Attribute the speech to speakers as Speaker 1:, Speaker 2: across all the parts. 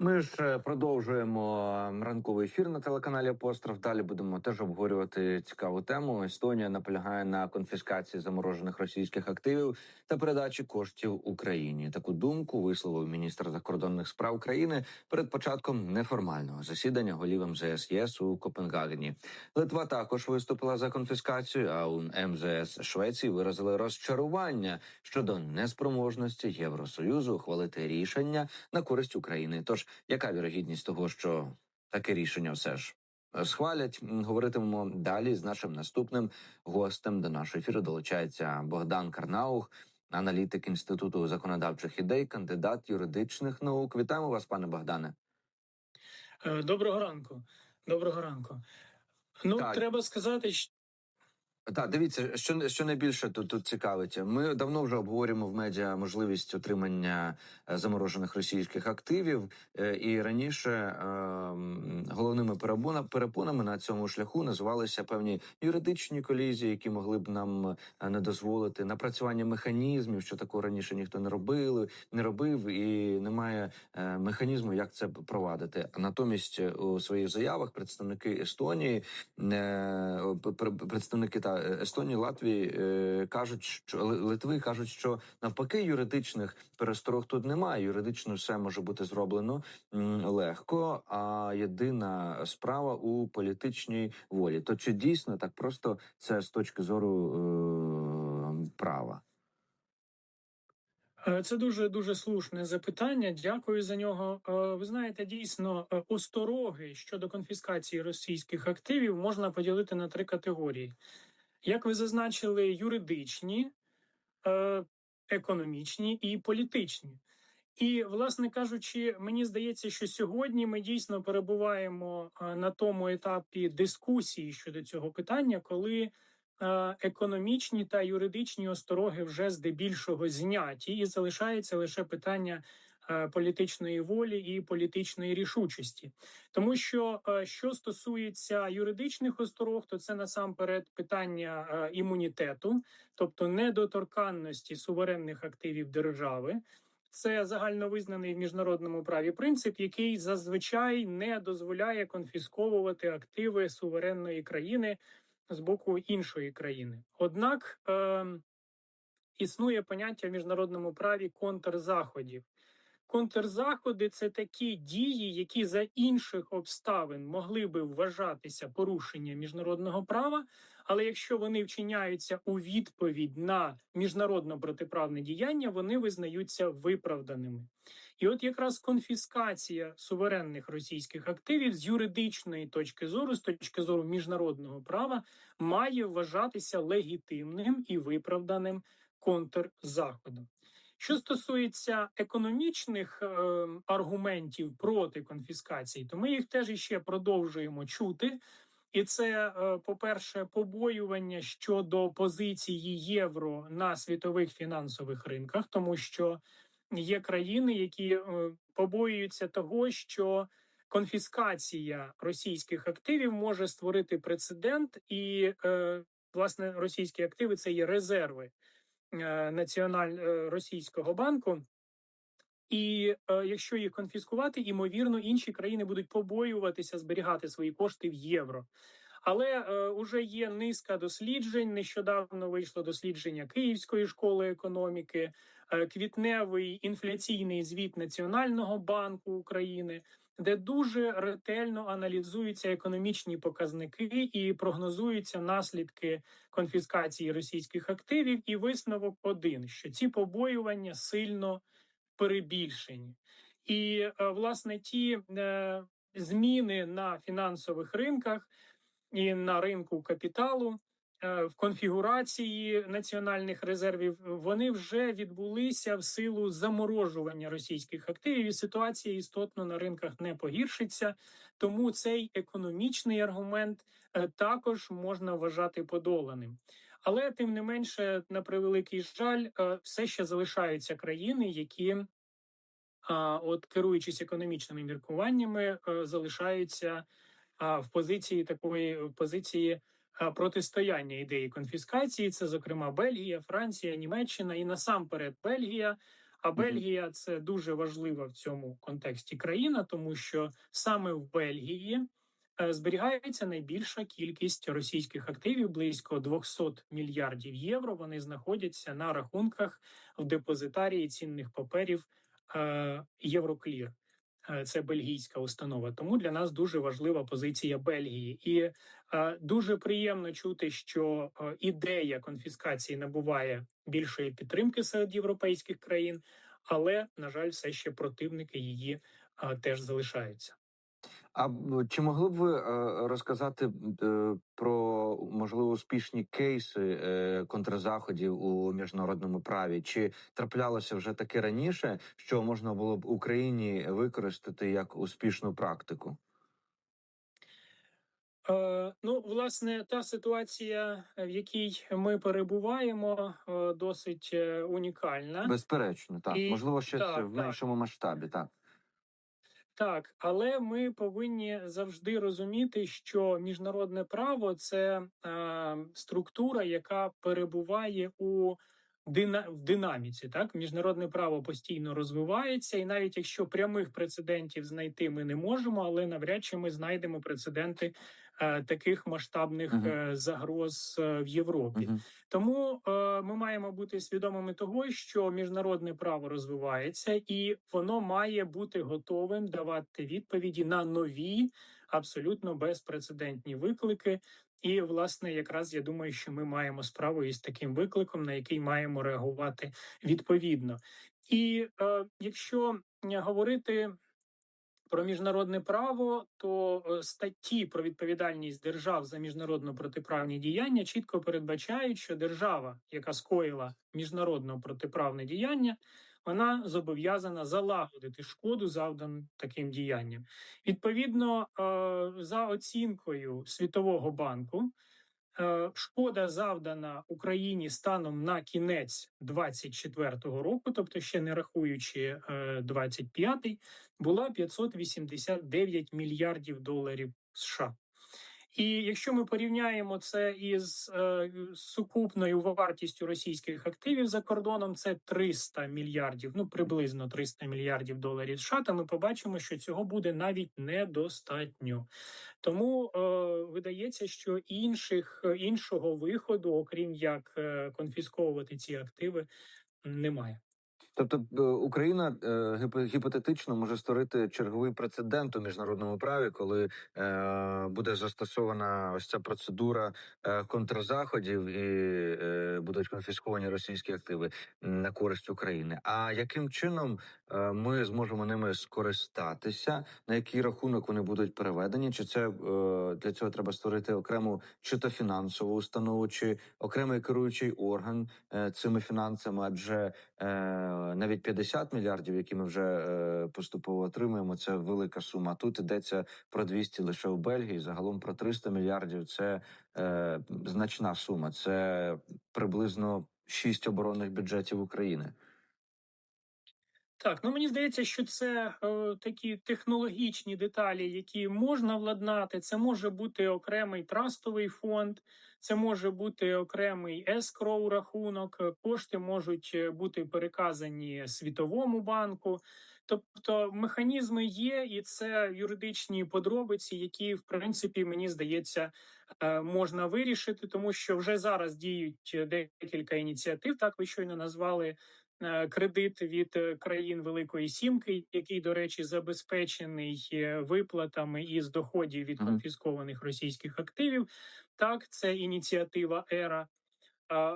Speaker 1: Ми ж е, продовжуємо ранковий ефір на телеканалі Апостроф. Далі будемо теж обговорювати цікаву тему. Естонія наполягає на конфіскації заморожених російських активів та передачі коштів Україні. Таку думку висловив міністр закордонних справ країни перед початком неформального засідання голів МЗС ЄС у Копенгагені. Литва також виступила за конфіскацію. А у МЗС Швеції виразили розчарування щодо неспроможності Євросоюзу ухвалити рішення на користь України. Тож яка вірогідність того, що таке рішення все ж схвалять? Говоритимемо далі з нашим наступним гостем до нашого ефіру. Долучається Богдан Карнаух, аналітик інституту законодавчих ідей, кандидат юридичних наук. Вітаємо вас, пане Богдане.
Speaker 2: Е, Доброго ранку. Доброго ранку. Ну,
Speaker 1: Так.
Speaker 2: треба сказати,
Speaker 1: Так, дивіться, що що найбільше тут тут цікавить. Ми давно вже обговорюємо в медіа можливість отримання е, заморожених російських активів, е, і раніше е, головними перепона- перепонами на цьому шляху називалися певні юридичні колізії, які могли б нам е, не дозволити напрацювання механізмів, що такого раніше ніхто не робили, не робив, і немає механізму, як це провадити. Натомість у своїх заявах представники Естонії е, представники та Естонії, Латвії е, кажуть, що Литви кажуть, що навпаки юридичних пересторог тут немає. Юридично все може бути зроблено легко. А єдина справа у політичній волі. То чи дійсно так просто це з точки зору е, права?
Speaker 2: е, це дуже дуже слушне запитання. Дякую за нього. Ви знаєте, дійсно остороги щодо конфіскації російських активів можна поділити на три категорії. Як ви зазначили, юридичні, е, економічні і політичні. І, власне кажучи, мені здається, що сьогодні ми дійсно перебуваємо е, на тому етапі дискусії щодо цього питання, коли е, економічні та юридичні остороги вже здебільшого зняті, і залишається лише питання політичної волі і політичної рішучості. Тому що е, що стосується юридичних осторог, то це насамперед питання е, імунітету, тобто недоторканності суверенних активів держави. Це загальновизнаний в міжнародному праві принцип, який зазвичай не дозволяє конфісковувати активи суверенної країни з боку іншої країни. Однак е, існує поняття в міжнародному праві контрзаходів. Контрзаходи це такі дії, які за інших обставин могли би вважатися порушенням міжнародного права, але якщо вони вчиняються у відповідь на міжнародно протиправне діяння, вони визнаються виправданими. І от якраз конфіскація суверенних російських активів з юридичної точки зору, з точки зору міжнародного права, має вважатися легітимним і виправданим контрзаходом. Що стосується економічних е, аргументів проти конфіскації, то ми їх теж іще продовжуємо чути. І це, е, по-перше, побоювання щодо позиції євро на світових фінансових ринках, тому що є країни, які е, побоюються того, що конфіскація російських активів може створити прецедент, і е, власне російські активи це є резерви національ е, російського банку. І е, якщо їх конфіскувати, імовірно, інші країни будуть побоюватися зберігати свої кошти в євро. Але е, уже є низка досліджень. Нещодавно вийшло дослідження Київської школи економіки, е, квітневий інфляційний звіт Національного банку України, де дуже ретельно аналізуються економічні показники і прогнозуються наслідки конфіскації російських активів. І висновок один: що ці побоювання сильно перебільшені, і е, власне ті е, зміни на фінансових ринках і на ринку капіталу в конфігурації національних резервів вони вже відбулися в силу заморожування російських активів. І ситуація істотно на ринках не погіршиться. Тому цей економічний аргумент е, також можна вважати подоланим. Але тим не менше, на превеликий жаль, е, все ще залишаються країни, які, от керуючись економічними міркуваннями, е, залишаються в позиції такої позиції протистояння ідеї конфіскації. Це, зокрема, Бельгія, Франція, Німеччина і насамперед Бельгія. А Бельгія це дуже важлива в цьому контексті країна, тому що саме в Бельгії е, зберігається найбільша кількість російських активів близько 200 мільярдів євро. Вони знаходяться на рахунках в депозитарії цінних паперів е, Євроклір. Е, Це бельгійська установа. Тому для нас дуже важлива позиція Бельгії, і е, дуже приємно чути, що е, ідея конфіскації набуває більшої підтримки серед європейських країн, але на жаль, все ще противники її е, теж залишаються.
Speaker 1: А чи могли б ви е, розказати е, про можливо успішні кейси е, контрзаходів у міжнародному праві? Чи траплялося вже таке раніше, що можна було б Україні використати як успішну практику?
Speaker 2: Е, ну, власне, та ситуація, в якій ми перебуваємо, е, досить е, унікальна.
Speaker 1: Безперечно, так
Speaker 2: І-
Speaker 1: можливо, ще
Speaker 2: так,
Speaker 1: в
Speaker 2: так.
Speaker 1: меншому масштабі. Так
Speaker 2: Так, але ми повинні завжди розуміти, що міжнародне право це е, структура, яка перебуває у дина, в динаміці. Так, міжнародне право постійно розвивається, і навіть якщо прямих прецедентів знайти ми не можемо, але навряд чи ми знайдемо прецеденти таких масштабних
Speaker 1: Мгм.
Speaker 2: е, загроз е, в Європі.
Speaker 1: Мгм.
Speaker 2: Тому е, ми маємо бути свідомими того, що міжнародне право розвивається, і воно має бути готовим давати відповіді на нові, абсолютно безпрецедентні виклики. І, власне, якраз я думаю, що ми маємо справу із таким викликом, на який маємо реагувати відповідно. І е, якщо е, говорити про міжнародне право, то е, статті про відповідальність держав за міжнародно протиправні діяння чітко передбачають, що держава, яка скоїла міжнародно протиправне діяння, вона зобов'язана залагодити шкоду, завдану таким діянням. Відповідно, е, за оцінкою Світового банку. Е, Шкода завдана Україні станом на кінець 24-го року, тобто ще не рахуючи е, 25-й, була 589 мільярдів доларів США. І якщо ми порівняємо це із е, сукупною вартістю російських активів за кордоном, це 300 мільярдів, ну приблизно 300 мільярдів доларів США, то ми побачимо, що цього буде навіть недостатньо. Тому е, видається, що інших іншого виходу, окрім як е, конфісковувати ці активи, немає.
Speaker 1: Тобто е, Україна е, гіпотетично може створити черговий прецедент у міжнародному праві, коли е, буде застосована ось ця процедура контрзаходів і будуть конфісковані російські активи на користь України. А яким чином ми зможемо ними скористатися? На який рахунок вони будуть переведені? Чи це для цього треба створити окрему чи то фінансову установу, чи окремий керуючий орган цими фінансами? Адже навіть 50 мільярдів, які ми вже е, поступово отримуємо, це велика сума. Тут йдеться про 200 лише у Бельгії. Загалом про 300 мільярдів це е, значна сума. Це приблизно 6 оборонних бюджетів України.
Speaker 2: Так, ну мені здається, що це е, такі технологічні деталі, які можна владнати. Це може бути окремий трастовий фонд, це може бути окремий ескроу рахунок. е, Кошти можуть е, бути переказані Світовому банку. Тобто механізми є, і це юридичні подробиці, які в принципі мені здається е, можна вирішити, тому що вже зараз діють декілька ініціатив. Так ви щойно назвали кредит від країн Великої Сімки, який, до речі, забезпечений виплатами із доходів від конфіскованих російських активів. Так, це ініціатива ЕРА.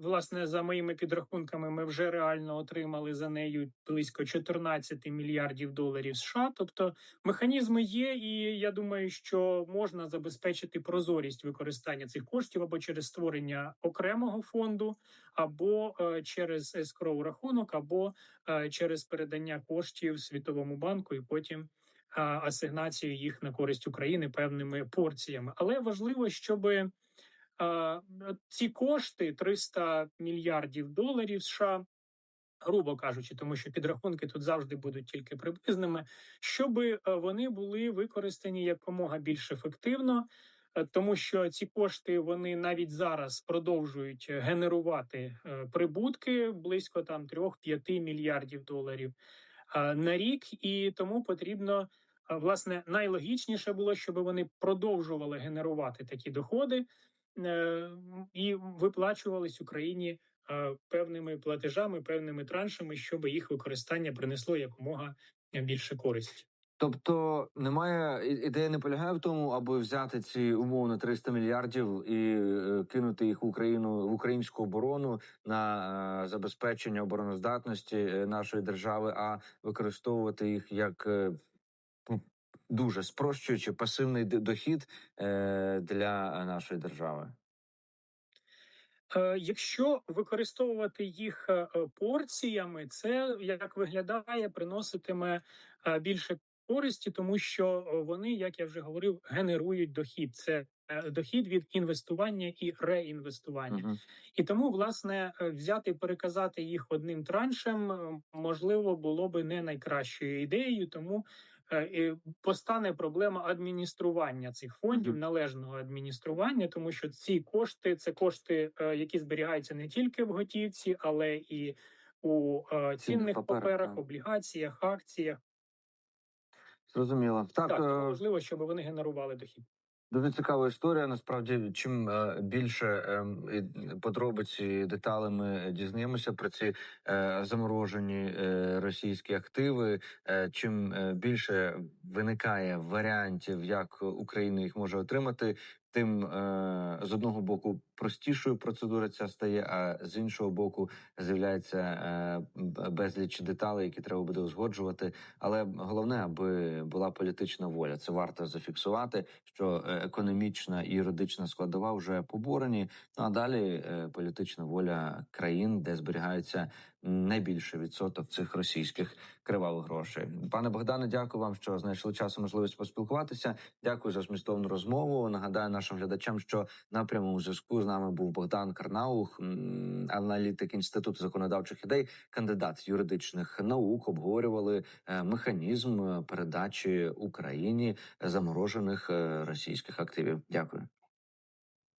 Speaker 2: Власне, за моїми підрахунками, ми вже реально отримали за нею близько 14 мільярдів доларів США. Тобто механізми є, і я думаю, що можна забезпечити прозорість використання цих коштів або через створення окремого фонду, або е, через ескроу рахунок, або е, через передання коштів Світовому банку, і потім е, асигнацію їх на користь України певними порціями. Але важливо, щоби ці кошти 300 мільярдів доларів США, грубо кажучи, тому що підрахунки тут завжди будуть тільки приблизними, щоб вони були використані якомога більш ефективно. е, тому що ці кошти вони навіть зараз продовжують генерувати е, прибутки близько там 3-5 мільярдів доларів е, на рік, і тому потрібно. е, Власне, найлогічніше було, щоб вони продовжували генерувати такі доходи е, і виплачувались Україні е, певними платежами, певними траншами, щоб їх використання принесло якомога більше користі.
Speaker 1: Тобто немає ідея не полягає в тому, аби взяти ці умовно 300 мільярдів і е, кинути їх в Україну в українську оборону на е, забезпечення обороноздатності е, нашої держави, а використовувати їх як е, дуже спрощуючи пасивний дохід е, для нашої держави.
Speaker 2: Е, Якщо використовувати їх е, порціями, це як виглядає, приноситиме більше користі, тому що вони, як я вже говорив, генерують дохід. Це дохід від інвестування і реінвестування.
Speaker 1: Мгм.
Speaker 2: І тому, власне, взяти і переказати їх одним траншем можливо було би не найкращою ідеєю, тому постане проблема адміністрування цих фондів, належного адміністрування, тому що ці кошти це кошти, е, які зберігаються не тільки в готівці, але і у е, цінних
Speaker 1: паперах,
Speaker 2: облігаціях, акціях.
Speaker 1: Зрозуміло. Так,
Speaker 2: Так, тому
Speaker 1: е,
Speaker 2: важливо, щоб вони генерували дохід.
Speaker 1: Дуже цікава історія. Насправді, чим е, більше е, і подробиць і деталей ми дізнаємося про ці е, заморожені е, російські активи, чим більше виникає варіантів, як Україна їх може отримати, тим е, з одного боку простішою процедура ця стає, а з іншого боку з'являється е, безліч деталей, які треба буде узгоджувати. Але головне, аби була політична воля. Це варто зафіксувати, що е, економічна і юридична складова вже поборені. Ну а далі політична воля країн, де зберігається найбільший відсоток цих російських кривавих грошей. Пане Богдане, дякую вам, що знайшли час і можливість поспілкуватися. Дякую за змістовну розмову. Нагадаю нашим глядачам, що на прямому зв'язку з нами був Богдан Карнаух, аналітик інституту законодавчих ідей, кандидат юридичних наук. Обговорювали е, механізм е, передачі Україні заморожених е, російських активів. Дякую.